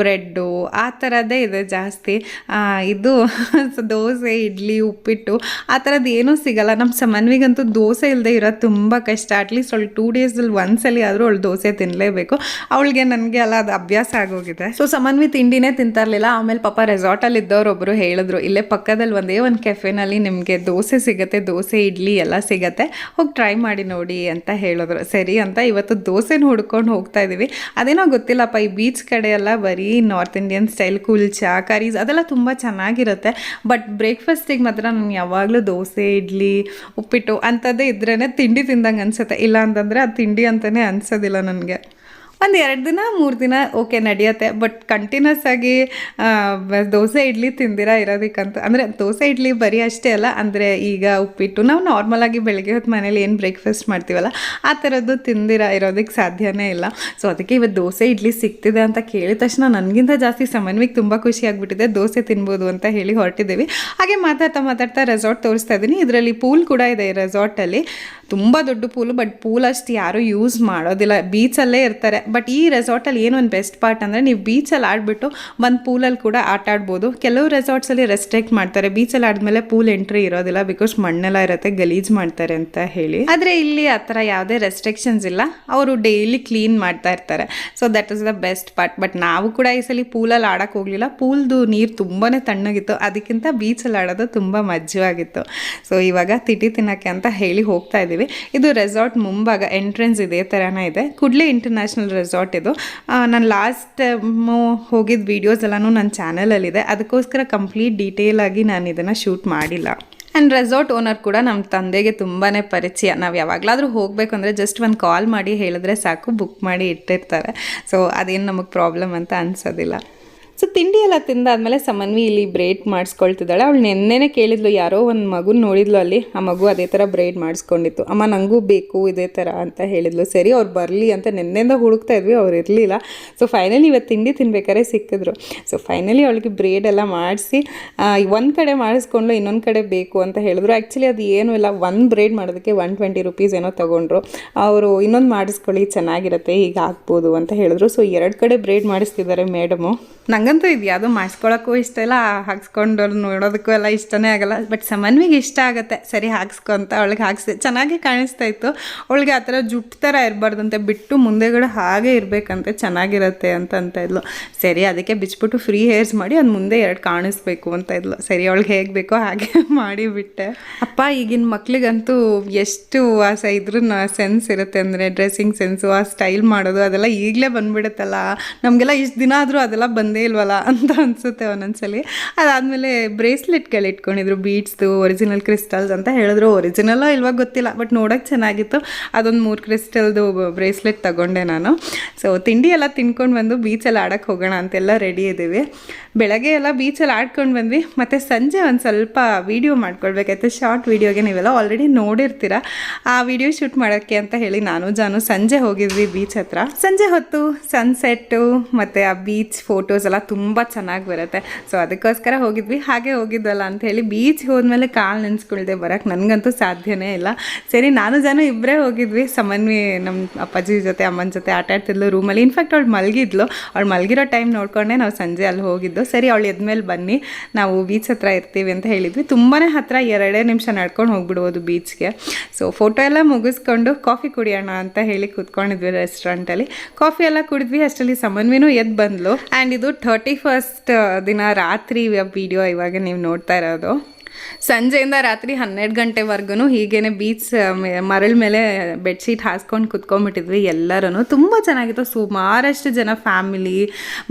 ಬ್ರೆಡ್ಡು ಆ ಥರದ್ದೇ ಇದೆ ಜಾಸ್ತಿ. ಇದು ದೋಸೆ, ಇಡ್ಲಿ, ಉಪ್ಪಿಟ್ಟು ಆ ಥರದ್ದು ಏನೂ ಸಿಗಲ್ಲ. ನಮ್ಮ ಸಮನ್ವಿಗಂತೂ ದೋಸೆ ಇಲ್ಲದೆ ಇರೋದು ತುಂಬ ಕಷ್ಟ. ಅಟ್ಲೀಸ್ಟ್ ಅವಳು ಟೂ ಡೇಸಲ್ಲಿ ಒಂದ್ಸಲಿ ಆದರೂ ಅವಳು ದೋಸೆ ತಿನ್ನಲೇಬೇಕು ಅವಳಿಗೆ ನನಗೆ ಅಲ್ಲ, ಅದು ಅಭ್ಯಾಸ ಆಗೋಗಿದೆ. ಸೊ ಸಮನ್ವಿ ತಿಂಡಿನೇ ತಿಂತಾ ಇರಲಿಲ್ಲ. ಆಮೇಲೆ ಪಾಪ ರೆಸಾರ್ಟಲ್ಲಿ ಇದ್ದವ್ರು ಒಬ್ಬರು ಹೇಳಿದ್ರು, ಇಲ್ಲೇ ಪಕ್ಕದಲ್ಲಿ ಒಂದೇ ಒಂದು ಕೆಫೆನಲ್ಲಿ ನಿಮಗೆ ದೋಸೆ ಸಿಗುತ್ತೆ, ದೋಸೆ, ಇಡ್ಲಿ ಎಲ್ಲ ಸಿಗುತ್ತೆ, ಹೋಗಿ ಟ್ರೈ ಮಾಡಿ ನೋಡಿ ಅಂತ ಹೇಳಿದ್ರು. ಸರಿ ಅಂತ ಇವತ್ತು ದೋಸೆನ ಹುಡ್ಕೊಂಡು ಹೋಗ್ತಾ ಇದ್ದೀವಿ ಅದೇನೋ ಗೊತ್ತಿಲ್ಲಪ್ಪ, ಈ ಬೀಚ್ ಕಡೆ ಎಲ್ಲ ಬರೀ north Indian style kulcha curries ಅದೆಲ್ಲ ತುಂಬ ಚೆನ್ನಾಗಿರುತ್ತೆ. ಬಟ್ ಬ್ರೇಕ್ಫಾಸ್ಟಿಗೆ ಮಾತ್ರ ನಾನು ಯಾವಾಗಲೂ ದೋಸೆ, ಇಡ್ಲಿ, ಉಪ್ಪಿಟ್ಟು ಅಂಥದ್ದೇ ಇದ್ರೇ ತಿಂಡಿ ತಿಂದಂಗೆ ಅನ್ಸುತ್ತೆ. ಇಲ್ಲ ಅಂತಂದರೆ ಅದು ತಿಂಡಿ ಅಂತಲೇ ಅನ್ಸೋದಿಲ್ಲ ನನಗೆ. ಒಂದು ಎರಡು ದಿನ, ಮೂರು ದಿನ ಓಕೆ ನಡೆಯುತ್ತೆ. ಬಟ್ ಕಂಟಿನ್ಯೂಸ್ ಆಗಿ ದೋಸೆ, ಇಡ್ಲಿ ತಿಂದಿರ ಇರೋದಕ್ಕಂತ. ಅಂದರೆ ದೋಸೆ, ಇಡ್ಲಿ ಬರೀ ಅಷ್ಟೇ ಅಲ್ಲ, ಅಂದರೆ ಈಗ ಉಪ್ಪಿಟ್ಟು. ನಾವು ನಾರ್ಮಲಾಗಿ ಬೆಳಗ್ಗೆ ಹೊತ್ತು ಮನೇಲಿ ಏನು ಬ್ರೇಕ್ಫಾಸ್ಟ್ ಮಾಡ್ತೀವಲ್ಲ, ಆ ಥರದ್ದು ತಿಂದಿರ ಇರೋದಕ್ಕೆ ಸಾಧ್ಯನೇ ಇಲ್ಲ. ಸೊ ಅದಕ್ಕೆ ಇವತ್ತು ದೋಸೆ, ಇಡ್ಲಿ ಸಿಗ್ತಿದೆ ಅಂತ ಕೇಳಿದ ತಕ್ಷಣ ನನಗಿಂತ ಜಾಸ್ತಿ ಸಮನ್ವಿಗೆ ತುಂಬ ಖುಷಿ ಆಗಿಬಿಟ್ಟಿದೆ. ದೋಸೆ ತಿನ್ಬೋದು ಅಂತ ಹೇಳಿ ಹೊರಟಿದ್ದೀವಿ. ಹಾಗೆ ಮಾತಾಡ್ತಾ ಮಾತಾಡ್ತಾ ರೆಸಾರ್ಟ್ ತೋರಿಸ್ತಾ ಇದ್ದೀನಿ. ಇದರಲ್ಲಿ ಪೂಲ್ ಕೂಡ ಇದೆ ರೆಸಾರ್ಟಲ್ಲಿ ತುಂಬ ದೊಡ್ಡ ಪೂಲು ಬಟ್ ಪೂಲ್ ಅಷ್ಟು ಯಾರೂ ಯೂಸ್ ಮಾಡೋದಿಲ್ಲ. ಬೀಚಲ್ಲೇ ಇರ್ತಾರೆ. ಬಟ್ ಈ ರೆಸಾರ್ಟಲ್ಲಿ ಏನು ಒಂದು ಬೆಸ್ಟ್ ಪಾರ್ಟ್ ಅಂದರೆ ನೀವು ಬೀಚಲ್ಲಿ ಆಡಿಬಿಟ್ಟು ಒಂದು ಪೂಲಲ್ಲಿ ಕೂಡ ಆಟ ಆಡ್ಬೋದು. ಕೆಲವು ರೆಸಾರ್ಟ್ಸಲ್ಲಿ ರೆಸ್ಟ್ರಿಕ್ಟ್ ಮಾಡ್ತಾರೆ. ಬೀಚಲ್ಲಿ ಆಡಿದ್ಮೇಲೆ ಪೂಲ್ ಎಂಟ್ರಿ ಇರೋದಿಲ್ಲ ಬಿಕಾಸ್ ಮಣ್ಣೆಲ್ಲ ಇರುತ್ತೆ, ಗಲೀಜ್ ಮಾಡ್ತಾರೆ ಅಂತ ಹೇಳಿ. ಆದರೆ ಇಲ್ಲಿ ಆ ಥರ ಯಾವುದೇ ರೆಸ್ಟ್ರಿಕ್ಷನ್ಸ್ ಇಲ್ಲ. ಅವರು ಡೈಲಿ ಕ್ಲೀನ್ ಮಾಡ್ತಾ ಇರ್ತಾರೆ. So that is the best part but ನಾವು ಕೂಡ ಈ ಸಲ ಪೂಲಲ್ಲಿ ಆಡೋಕ್ಕೆ ಹೋಗಲಿಲ್ಲ. ಪೂಲ್ದು ನೀರು ತುಂಬಾ ತಣ್ಣಗಿತ್ತು. ಅದಕ್ಕಿಂತ ಬೀಚಲ್ಲಿ ಆಡೋದು ತುಂಬ ಮಜ್ಜವಾಗಿತ್ತು. ಸೊ ಇವಾಗ ತಿಟಿ ತಿನ್ನೋಕ್ಕೆ ಅಂತ ಹೇಳಿ ಹೋಗ್ತಾ ಇದ್ದೀವಿ ಇದು ರೆಸಾರ್ಟ್ ಮುಂಭಾಗ ಎಂಟ್ರೆನ್ಸ್ ಇದೇ ಥರನೇ ಇದೆ. ಕುಡ್ಲೆ ಇಂಟರ್ನ್ಯಾಷನಲ್ ರೆಸಾರ್ಟ್ ಇದು. ನಾನು ಲಾಸ್ಟ್ ಟೈಮು ಹೋಗಿದ್ದ ವೀಡಿಯೋಸ್ ಎಲ್ಲನೂ ನನ್ನ ಚಾನಲಲ್ಲಿದೆ ಅದಕ್ಕೋಸ್ಕರ ಕಂಪ್ಲೀಟ್ ಡೀಟೇಲ್ ಆಗಿ ನಾನು ಇದನ್ನು ಶೂಟ್ ಮಾಡಿಲ್ಲ. ಆ್ಯಂಡ್ ರೆಸಾರ್ಟ್ ಓನರ್ ಕೂಡ ನಮ್ಮ ತಂದೆಗೆ ತುಂಬಾ ಪರಿಚಯ. ನಾವು ಯಾವಾಗಲಾದರೂ ಹೋಗಬೇಕು ಅಂದರೆ ಜಸ್ಟ್ ಒಂದು ಕಾಲ್ ಮಾಡಿ ಹೇಳಿದ್ರೆ ಸಾಕು ಬುಕ್ ಮಾಡಿ ಇಟ್ಟಿರ್ತಾರೆ. ಸೊ ಅದೇನು ನಮಗೆ ಪ್ರಾಬ್ಲಮ್ ಅಂತ ಅನ್ಸೋದಿಲ್ಲ. ಸೊ ತಿಂಡಿ ಎಲ್ಲ ತಿಂದಾದ್ಮೇಲೆ ಸಮನ್ವಿ ಇಲ್ಲಿ ಬ್ರೇಡ್ ಮಾಡಿಸ್ಕೊಳ್ತಿದ್ದಾಳೆ. ಅವಳು ನೆನ್ನೆನೇ ಕೇಳಿದ್ಲು, ಯಾರೋ ಒಂದು ಮಗು ನೋಡಿದ್ಲು ಅಲ್ಲಿ. ಆ ಮಗು ಅದೇ ಥರ ಬ್ರೇಡ್ ಮಾಡಿಸ್ಕೊಂಡಿತ್ತು. ಅಮ್ಮ ನನಗೂ ಬೇಕು ಇದೇ ಥರ ಅಂತ ಹೇಳಿದ್ಲು. ಸರಿ, ಅವ್ರು ಬರಲಿ ಅಂತ ನೆನ್ನೆಯಿಂದ ಹುಡುಕ್ತಾ ಇದ್ವಿ. ಅವ್ರು ಇರಲಿಲ್ಲ. ಸೊ ಫೈನಲಿ ಇವತ್ತು ತಿಂಡಿ ತಿನ್ಬೇಕಾದ್ರೆ ಸಿಕ್ಕಿದ್ರು. ಸೊ ಫೈನಲಿ ಅವಳಿಗೆ ಬ್ರೇಡ್ ಎಲ್ಲ ಮಾಡಿಸಿ ಒಂದು ಕಡೆ ಮಾಡಿಸ್ಕೊಂಡು ಇನ್ನೊಂದು ಕಡೆ ಬೇಕು ಅಂತ ಹೇಳಿದ್ರು. ಆ್ಯಕ್ಚುಲಿ ಅದು ಏನೂ ಇಲ್ಲ. ಒಂದು ಬ್ರೇಡ್ ಮಾಡೋದಕ್ಕೆ ಒನ್ ಟ್ವೆಂಟಿ ರುಪೀಸ್ ಏನೋ ತೊಗೊಂಡ್ರು. ಅವರು ಇನ್ನೊಂದು ಮಾಡಿಸ್ಕೊಳ್ಳಿ, ಚೆನ್ನಾಗಿರುತ್ತೆ, ಹೀಗೆ ಹಾಕ್ಬೋದು ಅಂತ ಹೇಳಿದ್ರು. ಸೊ ಎರಡು ಕಡೆ ಬ್ರೇಡ್ ಮಾಡಿಸ್ತಿದ್ದಾರೆ ಮೇಡಮು ನಂಗಂತೂ ಇದು ಯಾವುದು ಮಾಡಿಸ್ಕೊಳಕ್ಕೂ ಇಷ್ಟ ಇಲ್ಲ ಹಾಕ್ಸ್ಕೊಂಡು ನೋಡೋದಕ್ಕೂ ಎಲ್ಲ ಇಷ್ಟನೇ ಆಗಲ್ಲ. ಬಟ್ ಸಮನ್ವಿಗೆ ಇಷ್ಟ ಆಗುತ್ತೆ. ಸರಿ, ಹಾಕ್ಸ್ಕೊ ಅಂತ ಅವಳಿಗೆ ಹಾಕ್ಸಿದೆ. ಚೆನ್ನಾಗಿ ಕಾಣಿಸ್ತಾ ಇತ್ತು. ಅವಳಿಗೆ ಆ ಥರ ಜುಟ್ಟು ಥರ ಇರಬಾರ್ದಂತೆ ಬಿಟ್ಟು ಮುಂದೆಗಡೆ ಹಾಗೆ ಇರಬೇಕಂತೆ, ಚೆನ್ನಾಗಿರುತ್ತೆ ಅಂತ ಅಂತ ಇದ್ಲು. ಸರಿ, ಅದಕ್ಕೆ ಬಿಚ್ಬಿಟ್ಟು ಫ್ರೀ ಹೇರ್ಸ್ ಮಾಡಿ ಅದು ಮುಂದೆ ಎರಡು ಕಾಣಿಸ್ಬೇಕು ಅಂತ ಇದ್ಲು. ಸರಿ, ಅವಳಿಗೆ ಹೇಗೆ ಬೇಕೋ ಹಾಗೆ ಮಾಡಿಬಿಟ್ಟೆ ಅಪ್ಪ, ಈಗಿನ ಮಕ್ಳಿಗಂತೂ ಎಷ್ಟು ಆಸೆ ಇದ್ರೂ ಸೆನ್ಸ್ ಇರುತ್ತೆ ಅಂದರೆ ಡ್ರೆಸ್ಸಿಂಗ್ ಸೆನ್ಸು ಆ ಸ್ಟೈಲ್ ಮಾಡೋದು ಅದೆಲ್ಲ ಈಗಲೇ ಬಂದ್ಬಿಡುತ್ತಲ್ಲ. ನಮಗೆಲ್ಲ ಇಷ್ಟು ದಿನ ಆದರೂ ಅದೆಲ್ಲ ಬಂದೇ ಇಲ್ವಲ್ಲ ಅಂತ ಅನಿಸುತ್ತೆ ಒಂದೊಂದ್ಸಲಿ. ಅದಾದಮೇಲೆ ಬ್ರೇಸ್ಲೆಟ್ಗಳು ಇಟ್ಕೊಂಡಿದ್ರು ಬೀಡ್ಸ್ದು ಒರಿಜಿನಲ್ ಕ್ರಿಸ್ಟಲ್ಸ್ ಅಂತ ಹೇಳಿದ್ರು. ಒರಿಜಿನಲ್ಲೋ ಇಲ್ವಾಗ ಗೊತ್ತಿಲ್ಲ ಬಟ್ ನೋಡೋಕೆ ಚೆನ್ನಾಗಿತ್ತು. ಅದೊಂದು ಮೂರು ಕ್ರಿಸ್ಟಲ್ದು ಬ್ರೇಸ್ಲೆಟ್ ತಗೊಂಡೆ ನಾನು. ಸೊ ತಿಂಡಿ ಎಲ್ಲ ತಿನ್ಕೊಂಡು ಬಂದು ಬೀಚಲ್ಲಿ ಆಡೋಕ್ಕೆ ಹೋಗೋಣ ಅಂತೆಲ್ಲ ರೆಡಿ ಇದ್ದೀವಿ. ಬೆಳಗ್ಗೆ ಎಲ್ಲ ಬೀಚಲ್ಲಿ ಆಡ್ಕೊಂಡು ಬಂದ್ವಿ. ಮತ್ತು ಸಂಜೆ ಒಂದು ಸ್ವಲ್ಪ ವೀಡಿಯೋ ಮಾಡ್ಕೊಳ್ಬೇಕಾಯ್ತು. ಶಾರ್ಟ್ ವೀಡಿಯೋಗೆ ನೀವೆಲ್ಲ ಆಲ್ರೆಡಿ ನೋಡಿರ್ತೀರ. ಆ ವಿಡಿಯೋ ಶೂಟ್ ಮಾಡೋಕ್ಕೆ ಅಂತ ಹೇಳಿ ನಾನು, ಜಾನು ಸಂಜೆ ಹೋಗಿದ್ವಿ ಬೀಚ್ ಹತ್ರ. ಸಂಜೆ ಹೊತ್ತು ಸನ್ಸೆಟ್ಟು ಮತ್ತು ಆ ಬೀಚ್ ಫೋಟೋಸ್ ಎಲ್ಲ ತುಂಬ ಚೆನ್ನಾಗಿ ಬರುತ್ತೆ. ಸೊ ಅದಕ್ಕೋಸ್ಕರ ಹೋಗಿದ್ವಿ. ಹಾಗೆ ಹೋಗಿದ್ವಲ್ಲ ಅಂತ ಹೇಳಿ ಬೀಚ್ಗೆ ಹೋದ್ಮೇಲೆ ಕಾಲು ನೆನೆಸ್ಕೊಳ್ದೆ ಬರೋಕ್ಕೆ ನನಗಂತೂ ಸಾಧ್ಯನೇ ಇಲ್ಲ. ಸರಿ, ನಾನು ಜನ ಇಬ್ಬರೇ ಹೋಗಿದ್ವಿ. ಸಮನ್ವಿ ನಮ್ಮ ಅಪ್ಪಾಜಿ ಜೊತೆ, ಅಮ್ಮನ ಜೊತೆ ಆಟ ಆಡ್ತಿದ್ಲು ರೂಮಲ್ಲಿ ಇನ್ಫ್ಯಾಕ್ಟ್ ಅವಳು ಮಲಗಿದ್ಲು. ಅವಳು ಮಲಗಿರೋ ಟೈಮ್ ನೋಡ್ಕೊಂಡೆ ನಾವು ಸಂಜೆ ಅಲ್ಲಿ ಹೋಗಿದ್ದು. ಸರಿ, ಅವಳು ಎದ್ಮೇಲೆ ಬನ್ನಿ. ನಾವು ಬೀಚ್ ಹತ್ರ ಇರ್ತೀವಿ ಅಂತ ಹೇಳಿದ್ವಿ. ತುಂಬಾ ಹತ್ರ ಎರಡೇ ನಿಮಿಷ ನಡ್ಕೊಂಡು ಹೋಗ್ಬಿಡ್ಬೋದು ಬೀಚ್ಗೆ ಸೊ ಫೋಟೋ ಎಲ್ಲ ಮುಗಿಸ್ಕೊಂಡು ಕಾಫಿ ಕುಡಿಯೋಣ ಅಂತ ಹೇಳಿ ಕೂತ್ಕೊಂಡಿದ್ವಿ ರೆಸ್ಟೋರೆಂಟಲ್ಲಿ ಕಾಫಿ ಎಲ್ಲ ಕುಡಿದ್ವಿ. ಅಷ್ಟರಲ್ಲಿ ಸಮನ್ವಿನೂ ಎದ್ದು ಬಂದ್ಲು ಆ್ಯಂಡ್ ಇದು ಥರ್ಟಿ ಫಸ್ಟ್ ದಿನ ರಾತ್ರಿ ವಿಡಿಯೋ ಇವಾಗ ನೀವು ನೋಡ್ತಾ ಇರೋದು. ಸಂಜೆಯಿಂದ ರಾತ್ರಿ ಹನ್ನೆರಡು ಗಂಟೆವರೆಗೂ ಹೀಗೇನೆ ಬೀಚ್ ಮರಳ ಮೇಲೆ ಬೆಡ್ಶೀಟ್ ಹಾಸ್ಕೊಂಡು ಕುತ್ಕೊಂಡ್ಬಿಟ್ಟಿದ್ವಿ ಎಲ್ಲರೂ ತುಂಬ ಚೆನ್ನಾಗಿತ್ತು. ಸುಮಾರಷ್ಟು ಜನ ಫ್ಯಾಮಿಲಿ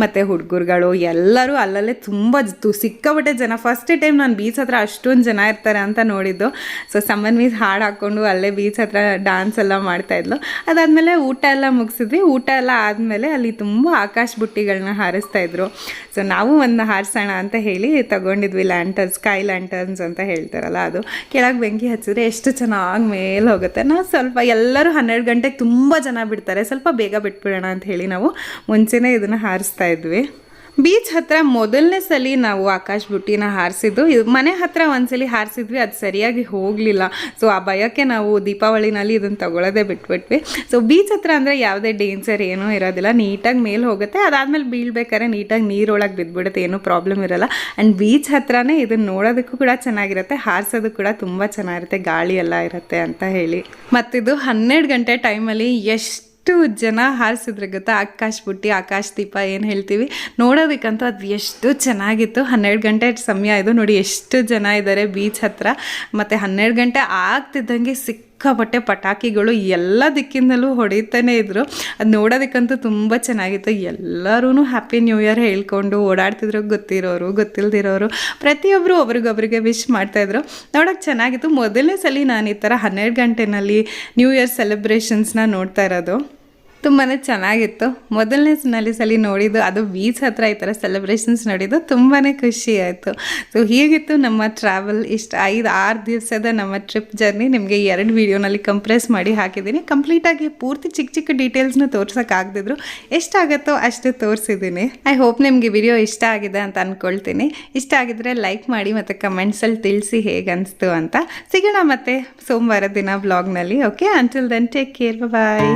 ಮತ್ತು ಹುಡುಗರುಗಳು ಎಲ್ಲರೂ ಅಲ್ಲಲ್ಲೇ ತುಂಬ ಸಿಕ್ಕಾಪಟ್ಟೆ ಜನ. ಫಸ್ಟ್ ಟೈಮ್ ನಾನು ಬೀಚ್ ಹತ್ರ ಅಷ್ಟೊಂದು ಜನ ಇರ್ತಾರೆ ಅಂತ ನೋಡಿದ್ದು. ಸೊ ಮೀಸ್ ಹಾಡು ಹಾಕ್ಕೊಂಡು ಅಲ್ಲೇ ಬೀಚ್ ಹತ್ರ ಡ್ಯಾನ್ಸ್ ಎಲ್ಲ ಮಾಡ್ತಾಯಿದ್ಲು ಅದಾದಮೇಲೆ ಊಟ ಎಲ್ಲ ಮುಗಿಸಿದ್ವಿ. ಊಟ ಎಲ್ಲ ಆದಮೇಲೆ ಅಲ್ಲಿ ತುಂಬ ಆಕಾಶ ಬುಟ್ಟಿಗಳನ್ನ ಹಾರಿಸ್ತಾಯಿದ್ರು ಸೊ ನಾವು ಒಂದು ಹಾರಿಸೋಣ ಅಂತ ಹೇಳಿ ತಗೊಂಡಿದ್ವಿ ಲ್ಯಾಂಟರ್ ಸ್ಕೈ ಲ್ಯಾಂಟರ್ನ್ಸ್ ಅಂತ ಹೇಳ್ತಾರಲ್ಲ, ಅದು ಕೆಳಗೆ ಬೆಂಕಿ ಹಚ್ಚಿದ್ರೆ ಎಷ್ಟು ಚೆನ್ನಾಗಿ ಮೇಲೆ ಹೋಗುತ್ತೆ. ನಾವು ಸ್ವಲ್ಪ ಎಲ್ಲರೂ ಹನ್ನೆರಡು ಗಂಟೆಗೆ ತುಂಬ ಜನ ಬಿಡ್ತಾರೆ, ಸ್ವಲ್ಪ ಬೇಗ ಬಿಟ್ಬಿಡೋಣ ಅಂತ ಹೇಳಿ ನಾವು ಮುಂಚೆನೇ ಇದನ್ನು ಹಾರಿಸ್ತಾ ಇದ್ವಿ. ಬೀಚ್ ಹತ್ರ ಮೊದಲನೇ ಸಲ ನಾವು ಆಕಾಶ್ ಬುಟ್ಟಿನ ಹಾರಿಸಿದ್ದು. ಇದು ಮನೆ ಹತ್ರ ಒಂದ್ಸಲಿ ಹಾರಿಸಿದ್ವಿ, ಅದು ಸರಿಯಾಗಿ ಹೋಗಲಿಲ್ಲ. ಸೊ ಆ ಭಯಕ್ಕೆ ನಾವು ದೀಪಾವಳಿನಲ್ಲಿ ಇದನ್ನು ತಗೊಳ್ಳೋದೇ ಬಿಟ್ಬಿಟ್ವಿ. ಸೊ ಬೀಚ್ ಹತ್ರ ಅಂದರೆ ಯಾವುದೇ ಡೇಂಜರ್ ಏನೂ ಇರೋದಿಲ್ಲ. ನೀಟಾಗಿ ಮೇಲೆ ಹೋಗುತ್ತೆ. ಅದಾದಮೇಲೆ ಬೀಳ್ಬೇಕಾದ್ರೆ ನೀಟಾಗಿ ನೀರೊಳಗೆ ಬಿದ್ದುಬಿಡುತ್ತೆ. ಏನೂ ಪ್ರಾಬ್ಲಮ್ ಇರಲ್ಲ. ಆ್ಯಂಡ್ ಬೀಚ್ ಹತ್ರನೇ ಇದನ್ನು ನೋಡೋದಕ್ಕೂ ಕೂಡ ಚೆನ್ನಾಗಿರುತ್ತೆ. ಹಾರಿಸೋದು ಕೂಡ ತುಂಬ ಚೆನ್ನಾಗಿರುತ್ತೆ. ಗಾಳಿ ಎಲ್ಲ ಇರುತ್ತೆ ಅಂತ ಹೇಳಿ. ಮತ್ತಿದು ಹನ್ನೆರಡು ಗಂಟೆ ಟೈಮಲ್ಲಿ ಎಷ್ಟು ಎಷ್ಟು ಜನ ಹಾರಿಸಿದ್ರೆ ಗೊತ್ತಾ? ಆಕಾಶ್ ಬುಟ್ಟಿ, ಆಕಾಶ್ ದೀಪ ಏನು ಹೇಳ್ತೀವಿ? ನೋಡೋದಕ್ಕಂತೂ ಅದು ಎಷ್ಟು ಚೆನ್ನಾಗಿತ್ತು. ಹನ್ನೆರಡು ಗಂಟೆ ಸಮಯ ಇದು ನೋಡಿ, ಎಷ್ಟು ಜನ ಇದ್ದಾರೆ ಬೀಚ್ ಹತ್ರ. ಮತ್ತು ಹನ್ನೆರಡು ಗಂಟೆ ಆಗ್ತಿದ್ದಂಗೆ ಸಿಕ್ಕಾಪಟ್ಟೆ ಪಟಾಕಿಗಳು ಎಲ್ಲ ದಿಕ್ಕಿಂದಲೂ ಹೊಡಿತಾನೆ ಇದ್ರು. ಅದು ನೋಡೋದಕ್ಕಂತೂ ತುಂಬ ಚೆನ್ನಾಗಿತ್ತು. ಎಲ್ಲರೂ ಹ್ಯಾಪಿ ನ್ಯೂ ಇಯರ್ ಹೇಳ್ಕೊಂಡು ಓಡಾಡ್ತಿದ್ರು. ಗೊತ್ತಿರೋರು, ಗೊತ್ತಿಲ್ದಿರೋರು ಪ್ರತಿಯೊಬ್ಬರು ಒಬ್ರಿಗೊಬ್ರಿಗೆ ವಿಶ್ ಮಾಡ್ತಾಯಿದ್ರು ನೋಡೋಕ್ಕೆ ಚೆನ್ನಾಗಿತ್ತು. ಮೊದಲನೇ ಸಲ ನಾನು ಈ ಥರ ಹನ್ನೆರಡು ಗಂಟೆನಲ್ಲಿ ನ್ಯೂ ಇಯರ್ ಸೆಲೆಬ್ರೇಷನ್ಸ್ನ ನೋಡ್ತಾ ಇರೋದು. ತುಂಬಾ ಚೆನ್ನಾಗಿತ್ತು. ಮೊದಲನೇ ನಲ್ಲಿ ಸಲ ನೋಡಿದ್ದು, ಅದು ಬೀಚ್ ಹತ್ರ ಈ ಥರ ಸೆಲೆಬ್ರೇಷನ್ಸ್ ನೋಡಿದ್ದು ತುಂಬಾ ಖುಷಿ ಆಯಿತು. ಸೊ ಹೀಗಿತ್ತು ನಮ್ಮ ಟ್ರಾವೆಲ್ ಇಷ್ಟು ಐದು, ಆರು ದಿವಸದ ನಮ್ಮ ಟ್ರಿಪ್ ಜರ್ನಿ ನಿಮಗೆ ಎರಡು ವೀಡಿಯೋನಲ್ಲಿ ಕಂಪ್ರೆಸ್ ಮಾಡಿ ಹಾಕಿದ್ದೀನಿ. ಕಂಪ್ಲೀಟಾಗಿ ಪೂರ್ತಿ ಚಿಕ್ಕ ಚಿಕ್ಕ ಡೀಟೇಲ್ಸ್ನ ತೋರ್ಸೋಕ್ಕಾಗದಿದ್ರು ಎಷ್ಟಾಗುತ್ತೋ ಅಷ್ಟು ತೋರಿಸಿದ್ದೀನಿ. ಐ ಹೋಪ್ ನಿಮಗೆ ವಿಡಿಯೋ ಇಷ್ಟ ಆಗಿದೆ ಅಂತ ಅಂದ್ಕೊಳ್ತೀನಿ ಇಷ್ಟ ಆಗಿದ್ರೆ ಲೈಕ್ ಮಾಡಿ ಮತ್ತು ಕಮೆಂಟ್ಸಲ್ಲಿ ತಿಳಿಸಿ ಹೇಗೆ ಅನಿಸ್ತು ಅಂತ. ಸಿಗೋಣ ಮತ್ತೆ ಸೋಮವಾರ ದಿನ ಬ್ಲಾಗ್ನಲ್ಲಿ okay until then take care bye